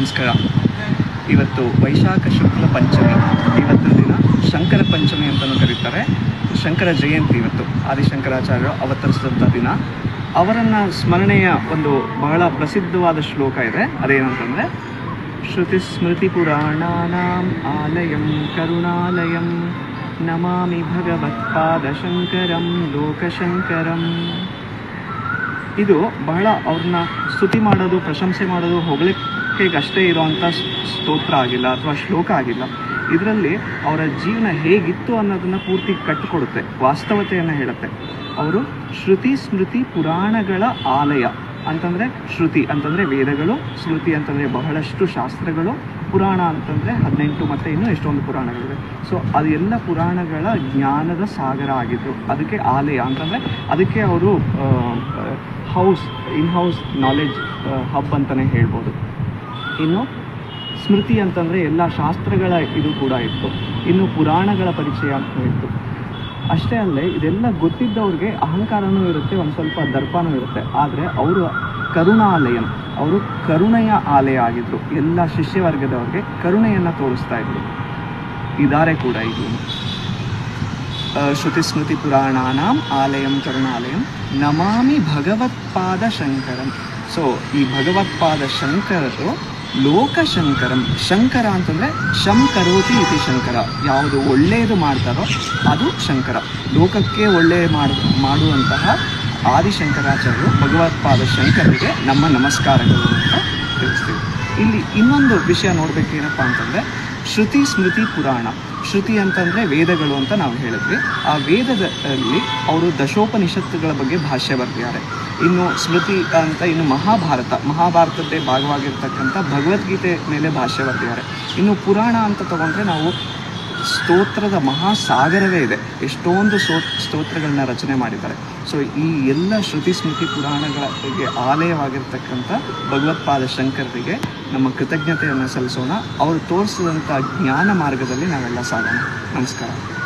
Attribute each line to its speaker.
Speaker 1: ನಮಸ್ಕಾರ. ಇವತ್ತು ವೈಶಾಖ ಶುಕ್ಲ ಪಂಚಮಿ. ಇವತ್ತಿನ ದಿನ ಶಂಕರ ಪಂಚಮಿ ಅಂತಲೂ ಕರೀತಾರೆ. ಶಂಕರ ಜಯಂತಿ ಇವತ್ತು. ಆದಿಶಂಕರಾಚಾರ್ಯರು ಅವತರಿಸಿದಂಥ ದಿನ. ಅವರನ್ನು ಸ್ಮರಣೆಯ ಒಂದು ಬಹಳ ಪ್ರಸಿದ್ಧವಾದ ಶ್ಲೋಕ ಇದೆ. ಅದೇನಂತಂದರೆ, ಶ್ರುತಿ ಸ್ಮೃತಿ ಪುರಾಣಾನಾಂ ಆಲಯಂ ಕರುಣಾಲಯಂ ನಮಾಮಿ ಭಗವತ್ಪಾದಶಂಕರಂ ಲೋಕಶಂಕರಂ. ಇದು ಬಹಳ ಅವ್ರನ್ನ ಸ್ತುತಿ ಮಾಡೋದು, ಪ್ರಶಂಸೆ ಮಾಡೋದು ಹೊಗಳಿಕೆಗಷ್ಟೇ ಇರುವಂಥ ಸ್ತೋತ್ರ ಆಗಿಲ್ಲ ಅಥವಾ ಶ್ಲೋಕ ಆಗಿಲ್ಲ. ಇದರಲ್ಲಿ ಅವರ ಜೀವನ ಹೇಗಿತ್ತು ಅನ್ನೋದನ್ನು ಪೂರ್ತಿ ಕಟ್ಟಿಕೊಡುತ್ತೆ, ವಾಸ್ತವತೆಯನ್ನು ಹೇಳುತ್ತೆ. ಅವರು ಶ್ರುತಿ ಸ್ಮೃತಿ ಪುರಾಣಗಳ ಆಲಯ ಅಂತಂದರೆ ಶ್ರುತಿ ಅಂತಂದರೆ ವೇದಗಳು, ಸ್ಮೃತಿ ಅಂತಂದರೆ ಬಹಳಷ್ಟು ಶಾಸ್ತ್ರಗಳು, ಪುರಾಣ ಅಂತಂದರೆ ಹದಿನೆಂಟು ಮತ್ತು ಇನ್ನೂ ಎಷ್ಟೊಂದು ಪುರಾಣಗಳಿವೆ. ಸೊ ಅದೆಲ್ಲ ಪುರಾಣಗಳ ಜ್ಞಾನದ ಸಾಗರ ಆಗಿದ್ರು. ಅದಕ್ಕೆ ಆಲಯ ಅಂತಂದರೆ ಅದಕ್ಕೆ ಅವರು house in house knowledge hub ಅಂತಲೇ ಹೇಳ್ಬೋದು. ಇನ್ನು ಸ್ಮೃತಿ ಅಂತಂದರೆ ಎಲ್ಲ ಶಾಸ್ತ್ರಗಳ ಇದು ಕೂಡ ಇತ್ತು. ಇನ್ನು ಪುರಾಣಗಳ ಪರಿಚಯ ಅಂತ ಇತ್ತು. ಅಷ್ಟೇ ಅಲ್ಲದೆ ಇದೆಲ್ಲ ಗೊತ್ತಿದ್ದವ್ರಿಗೆ ಅಹಂಕಾರನೂ ಇರುತ್ತೆ, ಒಂದು ಸ್ವಲ್ಪ ದರ್ಪನೂ ಇರುತ್ತೆ. ಆದರೆ ಅವರು ಕರುಣಾಲಯಂ ಅವರು ಕರುಣೆಯ ಆಲಯ ಆಗಿದ್ದರು ಎಲ್ಲ ಶಿಷ್ಯವರ್ಗದವ್ರಿಗೆ ಕರುಣೆಯನ್ನು ತೋರಿಸ್ತಾ ಇದ್ರು. ಇದ್ದಾರೆ ಕೂಡ ಇದು. ಶ್ರುತಿ ಸ್ಮೃತಿ ಪುರಾಣಾನಾಂ ಆಲಯಂ ಕರುಣಾಲಯಂ ನಮಾಮಿ ಭಗವತ್ಪಾದ ಶಂಕರಂ. ಸೊ ಈ ಭಗವತ್ಪಾದ ಶಂಕರರು ಲೋಕಶಂಕರಂ, ಶಂಕರ ಅಂತಂದರೆ ಶಂಕರೋತಿ ಇತಿ ಶಂಕರ. ಯಾವುದು ಒಳ್ಳೆಯದು ಮಾಡ್ತಾರೋ ಅದು ಶಂಕರ. ಲೋಕಕ್ಕೆ ಒಳ್ಳೆಯ ಮಾಡ, ಮಾಡುವಂತಹ ಆದಿಶಂಕರಾಚಾರ್ಯರು ಭಗವತ್ಪಾದ ಶಂಕರರಿಗೆ ನಮ್ಮ ನಮಸ್ಕಾರಗಳು ಅಂತ ತಿಳಿಸ್ತೀವಿ. ಇಲ್ಲಿ ಇನ್ನೊಂದು ವಿಷಯ ನೋಡಬೇಕೇನಪ್ಪ ಅಂತಂದರೆ ಶ್ರುತಿ ಸ್ಮೃತಿ ಪುರಾಣ. ಶ್ರುತಿ ಅಂತಂದರೆ ವೇದಗಳು ಅಂತ ನಾವು ಹೇಳಿದ್ವಿ. ಆ ವೇದದಲ್ಲಿ ಅವರು ದಶೋಪನಿಷತ್ತುಗಳ ಬಗ್ಗೆ ಭಾಷ್ಯ ಬರ್ತಿದ್ದಾರೆ ಇನ್ನು ಸ್ಮೃತಿ ಅಂತ ಇನ್ನು ಮಹಾಭಾರತ, ಮಹಾಭಾರತದ್ದೇ ಭಾಗವಾಗಿರ್ತಕ್ಕಂಥ ಭಗವದ್ಗೀತೆ ಮೇಲೆ ಭಾಷ್ಯ ಬರ್ತಿದ್ದಾರೆ ಇನ್ನು ಪುರಾಣ ಅಂತ ತಗೊಂಡ್ರೆ ನಾವು ಸ್ತೋತ್ರದ ಮಹಾಸಾಗರವೇ ಇದೆ. ಎಷ್ಟೊಂದು ಸೋ, ಸ್ತೋತ್ರಗಳನ್ನ ರಚನೆ ಮಾಡಿದ್ದಾರೆ. ಸೊ ಈ ಎಲ್ಲ ಶ್ರುತಿ, ಸ್ಮೃತಿ, ಪುರಾಣಗಳಿಗೆ ಆಲಯವಾಗಿರ್ತಕ್ಕಂಥ ಭಗವತ್ಪಾದ ಶಂಕರರಿಗೆ ನಮ್ಮ ಕೃತಜ್ಞತೆಯನ್ನು ಸಲ್ಲಿಸೋಣ. ಅವರು ತೋರಿಸಿದಂಥ ಜ್ಞಾನ ಮಾರ್ಗದಲ್ಲಿ ನಾವೆಲ್ಲ ಸಾಗೋಣ. ನಮಸ್ಕಾರ.